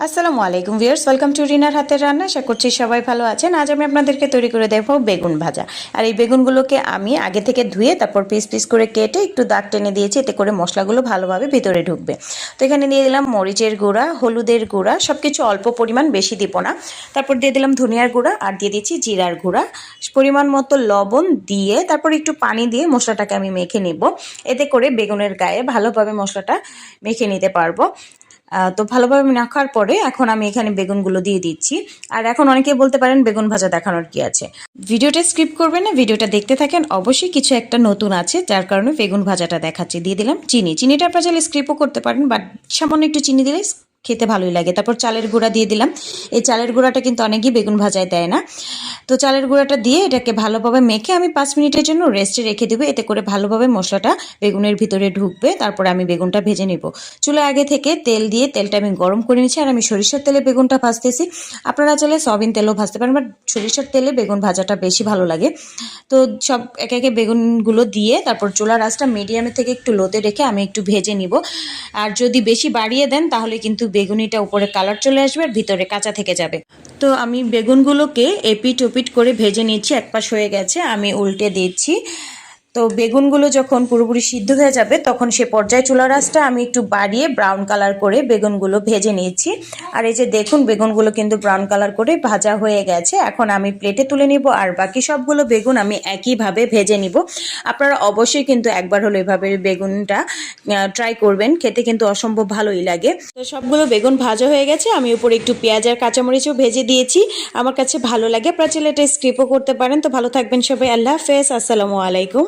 আসসালামু আলাইকুম viewers welcome to রিনার হাতের রান্না। আশা করছি সবাই ভালো আছেন। আজ আমি আপনাদেরকে তৈরি করে দেবো বেগুন ভাজা। আর এই বেগুনগুলোকে আমি আগে থেকে ধুয়ে তারপর পিস পিস করে কেটে একটু দাগ টেনে দিয়েছি, এতে করে মশলাগুলো ভালোভাবে ভিতরে ঢুকবে। তো এখানে দিয়ে দিলাম মরিচের গুঁড়া, হলুদের গুঁড়া সব কিছু অল্প পরিমাণ বেশি দিব না। তারপর দিয়ে দিলাম ধনিয়ার গুঁড়া আর দিয়ে দিচ্ছি জিরার গুঁড়া। পরিমাণ মতো লবণ দিয়ে তারপর একটু পানি দিয়ে মশলাটাকে আমি মেখে নিব। এতে করে বেগুনের গায়ে ভালোভাবে মশলাটা মেখে নিতে পারব। তো ভালোভাবে মাখার পরে এখন আমি এখানে বেগুনগুলো দিয়ে দিচ্ছি। আর এখন অনেকে বলতে পারেন বেগুন ভাজা দেখানোর কি আছে। ভিডিওটা স্কিপ করবেন না, ভিডিওটা দেখতে থাকেন। অবশ্যই কিছু একটা নতুন আছে, যার কারণে বেগুন ভাজাটা দেখাচ্ছি। দিয়ে দিলাম চিনি। চিনিটা আপনারা চাইলে স্কিপও করতে পারেন, বাট সামান্য একটু চিনি দিলে খেতে ভালোই লাগে। তারপর চালের গুঁড়া দিয়ে দিলাম। এই চালের গুঁড়াটা কিন্তু অনেকেই বেগুন ভাজায় দেয় না। তো চালের গুঁড়াটা দিয়ে এটাকে ভালোভাবে মেখে আমি পাঁচ মিনিটের জন্য রেস্টে রেখে দেবো। এতে করে ভালোভাবে মশলাটা বেগুনের ভিতরে ঢুকবে। তারপরে আমি বেগুনটা ভেজে নেব। চুলো আগে থেকে তেল দিয়ে তেলটা আমি গরম করে নিচ্ছি আর আমি সরিষার তেলে বেগুনটা ভাজতেছি। আপনারা চাইলে সয়াবিন তেলও ভাজতে পারেন, বাট সরিষার তেলে বেগুন ভাজাটা বেশি ভালো লাগে। তো সব একে একে বেগুনগুলো দিয়ে তারপর চুলার আঁচটা মিডিয়ামের থেকে একটু লোতে রেখে আমি একটু ভেজে নিব। আর যদি বেশি বাড়িয়ে দেন, তাহলে কিন্তু বেগুনিটা উপরে কালার চলে আসবে আর ভিতরে কাঁচা থেকে যাবে। তো আমি বেগুনগুলোকে এপিট ওপিট করে ভেজে নিচ্ছি এক পাশ হয়ে গেছে আমি উল্টে দিচ্ছি। তো বেগুনগুলো যখন পুরোপুরি সিদ্ধ হয়ে যাবে, তখন সে পর্যায়ে চুলা রাসটা আমি একটু বাড়িয়ে ব্রাউন কালার করে বেগুনগুলো ভেজে নিয়েছি। আর এই যে দেখুন, বেগুনগুলো কিন্তু ব্রাউন কালার করে ভাজা হয়ে গেছে। এখন আমি প্লেটে তুলে নিব আর বাকি সবগুলো বেগুন আমি একইভাবে ভেজে নিব। আপনারা অবশ্যই কিন্তু একবার হলো এভাবে বেগুনটা ট্রাই করবেন। খেতে কিন্তু অসম্ভব ভালোই লাগে। তো সবগুলো বেগুন ভাজা হয়ে গেছে। আমি উপরে একটু পেঁয়াজ আর কাঁচামরিচও ভেজে দিয়েছি। আমার কাছে ভালো লাগে। আপনারা চাইলে এটা স্ক্রিপও করতে পারেন। তো ভালো থাকবেন সবাই। আল্লাহ হাফেজ। আসসালামু আলাইকুম।